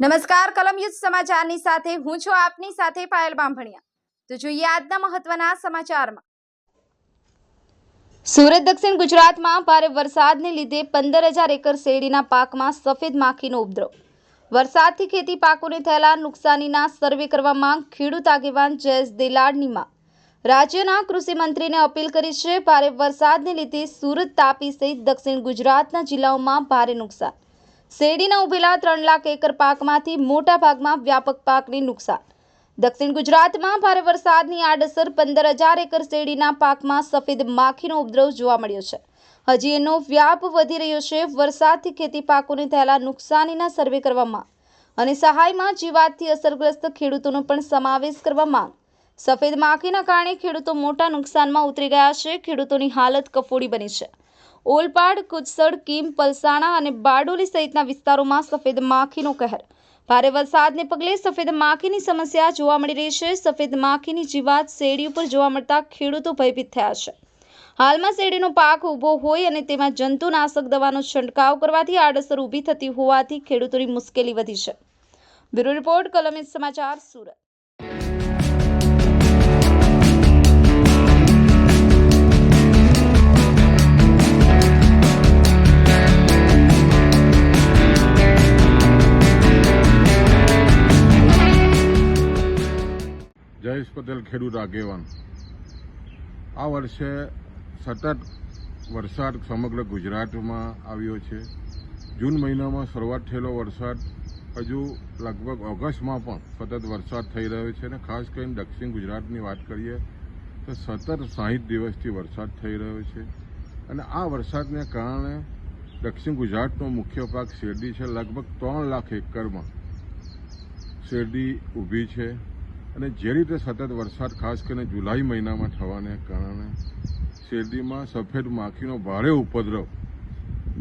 નમસ્કાર કલમયુદ્ધ સમાચારની સાથે હું છું આપની સાથે પાયલ બાંભણિયા. તો જોઈએ આજના મહત્વના સમાચારમાં. સુરત, દક્ષિણ ગુજરાતમાં ભારે વરસાદને લીધે પંદર હજાર એકર શેરડીના પાકમાં સફેદ માખીનો ઉપદ્રવ. વરસાદથી ખેતી પાકોને થયેલા નુકસાનીના સર્વે કરવામાં ખેડૂત આગેવાન જયેશ દેલાડની માંગ. રાજ્યના કૃષિ મંત્રીને અપીલ કરી છે, ભારે વરસાદને લીધે સુરત તાપી સહિત દક્ષિણ ગુજરાતના જિલ્લાઓમાં ભારે નુકસાન. શેરડીના ઉભેલા ત્રણ લાખ એકર પાકમાંથી મોટા ભાગમાં વ્યાપક પાકને નુકસાન. દક્ષિણ ગુજરાતમાં ભારે વરસાદની આડઅસર પંદર હજાર એકર શેરડીના પાકમાં સફેદ માખીનો ઉપદ્રવ જોવા મળ્યો છે. હજી એનો વ્યાપ વધી રહ્યો છે. વરસાદથી ખેતી પાકોને થયેલા નુકસાનીના સર્વે કરવામાં અને સહાયમાં જીવાતથી અસરગ્રસ્ત ખેડૂતોનો પણ સમાવેશ કરવા માંગ. સફેદ માખીના કારણે ખેડૂતો મોટા નુકસાનમાં ઉતરી ગયા છે. ખેડૂતોની હાલત કફોડી બની છે. ઓલપાડ કુચસડ કીમ, પલસાણા અને બારડોલી સહિતના વિસ્તારોમાં સફેદ માખીનો કહેર. ભારે વરસાદને પગલે સફેદ માખીની સમસ્યા જોવા મળી રહી છે. સફેદ માખીની જીવાત શેરડી ઉપર જોવા મળતા ખેડૂતો ભયભીત થયા છે. હાલમાં શેરડીનો પાક ઊભો હોય અને તેમાં જંતુનાશક દવાનો છંટકાવ કરવાથી આડઅસર ઊભી થતી હોવાથી ખેડૂતોની મુશ્કેલી વધી છે. બ્યુરો રિપોર્ટ કલમિત સમાચાર, સુરત. જયેશ પટેલ ખેડૂત આગેવાન. આ વર્ષે સતત વરસાદ સમગ્ર ગુજરાતમાં આવ્યો છે. જૂન મહિનામાં શરૂઆત થયેલો વરસાદ હજુ લગભગ ઓગસ્ટમાં પણ સતત વરસાદ થઈ રહ્યો છે અને ખાસ કરીને દક્ષિણ ગુજરાતની વાત કરીએ તો સતત સાહીઠ દિવસથી વરસાદ થઈ રહ્યો છે. અને આ વરસાદને કારણે દક્ષિણ ગુજરાતનો મુખ્ય પાક શેરડી છે. લગભગ ત્રણ લાખ એકરમાં શેરડી ઊભી છે. અને જે રીતે સતત વરસાદ, ખાસ કરીને જુલાઈ મહિનામાં થવાને કારણે શેરડીમાં સફેદ માખીનો ભારે ઉપદ્રવ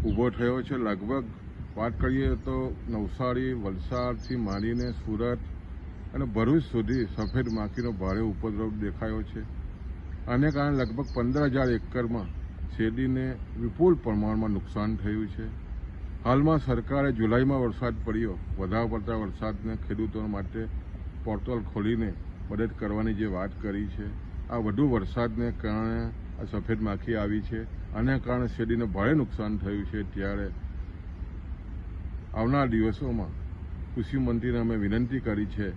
ઊભો થયો છે. લગભગ વાત કરીએ તો નવસારી, વલસાડથી માંડીને સુરત અને ભરૂચ સુધી સફેદ માખીનો ભારે ઉપદ્રવ દેખાયો છે. આને કારણે લગભગ પંદર હજાર એકરમાં શેરડીને વિપુલ પ્રમાણમાં નુકસાન થયું છે. હાલમાં સરકારે જુલાઈમાં વરસાદ પડ્યો. વધારે પડતા વરસાદને ખેડૂતો માટે પોર્ટલ ખોલીને મદદ કરવાની જે વાત કરી છે, આ વધુ વરસાદને કારણે આ સફેદ માખી આવી છે. આને કારણે શેરડીને ભારે નુકસાન થયું છે. ત્યારે આવનાર દિવસોમાં કૃષિ મંત્રીને અમે વિનંતી કરી છે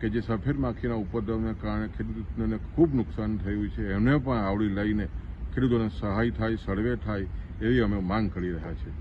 કે જે સફેદ માખીના ઉપદ્રવને કારણે ખેડૂતોને ખૂબ નુકસાન થયું છે. એમને પણ આવડી લઈને ખેડૂતોને સહાય થાય, સર્વે થાય એવી અમે માંગ કરી રહ્યા છીએ.